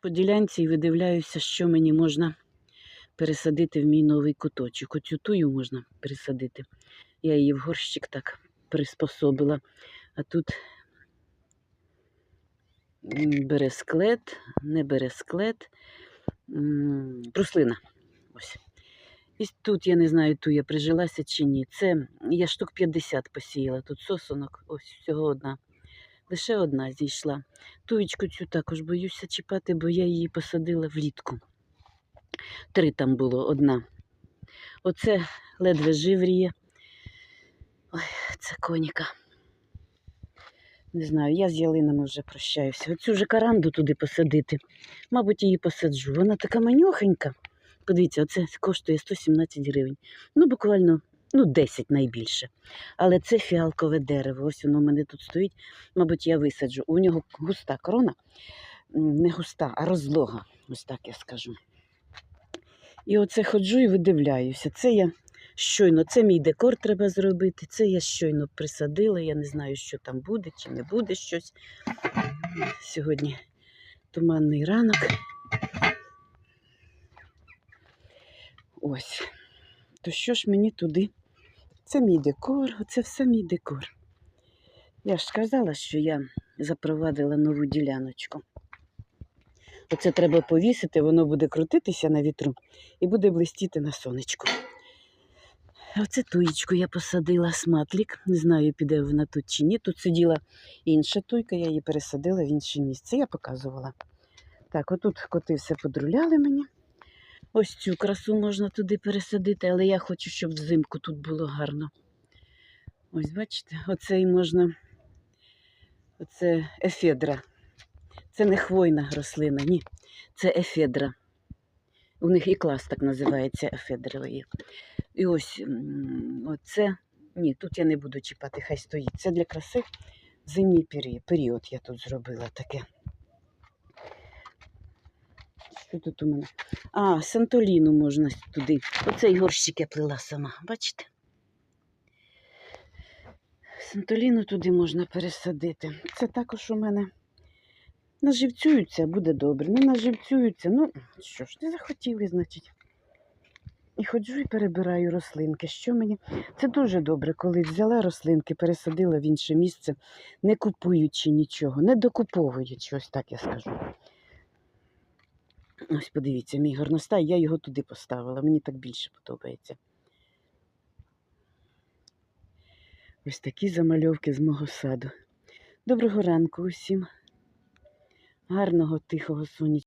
По ділянці і видивляюся, що мені можна пересадити в мій новий куточок. Оцю тую можна пересадити. Я її в горщик так приспособила. А тут бересклет, не бересклет, бруслина. Ось. І тут я не знаю, ту я прижилася чи ні. Це я штук 50 посіяла. Тут сосунок, ось всього одна. Лише одна зійшла. Туєчку цю також боюся чіпати, бо я її посадила влітку. Три там було одна. Оце ледве живріє. Ой, це коніка. Не знаю, я з ялинами вже прощаюся. Оцю же каранду туди посадити. Мабуть, її посаджу. Вона така манюхенька. Подивіться, оце коштує 117 гривень. Ну, буквально ну, 10 найбільше. Але це фіалкове дерево. Ось воно в мене тут стоїть. Мабуть, я висаджу. У нього густа корона, не густа, а розлога. Ось так я скажу. І оце ходжу і видивляюся. Це я щойно, це мій декор треба зробити. Це я щойно присадила. Я не знаю, що там буде чи не буде щось. Сьогодні туманний ранок. Ось. То що ж мені туди? Це мій декор, оце все мій декор. Я ж сказала, що я запровадила нову діляночку. Оце треба повісити, воно буде крутитися на вітру і буде блистіти на сонечку. Оце туєчку я посадила сматлік. Не знаю, піде вона тут чи ні. Тут сиділа інша туйка, я її пересадила в інше місце. Я показувала. Так, отут коти все подруляли мені. Ось цю красу можна туди пересадити, але я хочу, щоб взимку тут було гарно. Ось бачите, оце і можна. Оце ефедра. Це не хвойна рослина, ні. Це ефедра. У них і клас так називається ефедрової. І ось оце. Ні, тут я не буду чіпати, хай стоїть. Це для краси зимній пері- період я тут зробила таке. Що тут у мене? А, сантоліну можна туди. Оцей горщик я плела сама, бачите? Сантоліну туди можна пересадити. Це також у мене наживцюються, буде добре. Не наживцюються, ну що ж, не захотіли, значить. І ходжу і перебираю рослинки. Що мені? Це дуже добре, коли взяла рослинки, пересадила в інше місце, не купуючи нічого, не докуповуючи, ось так я скажу. Ось подивіться, мій горностай, я його туди поставила. Мені так більше подобається. Ось такі замальовки з мого саду. Доброго ранку усім. Гарного, тихого сонячного.